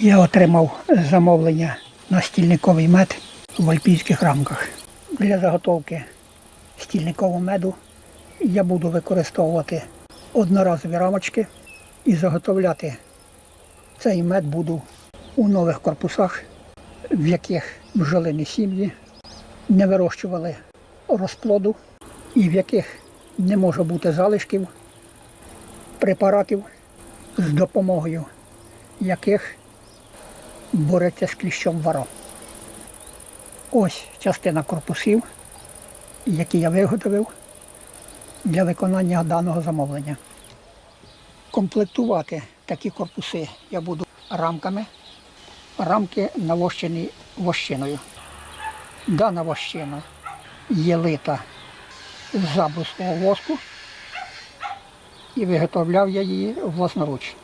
Я отримав замовлення на стільниковий мед в альпійських рамках. Для заготовки стільникового меду я буду використовувати одноразові рамочки і заготовляти цей мед буду у нових корпусах, в яких бджолині сім'ї не вирощували розплоду і в яких не може бути залишків препаратів, з допомогою яких бореться з кліщом варо. Ось частина корпусів, які я виготовив для виконання даного замовлення. Комплектувати такі корпуси я буду рамками. Рамки навощені вощиною. Дана вощина є лита з забрусного воску і виготовляв я її власноруч.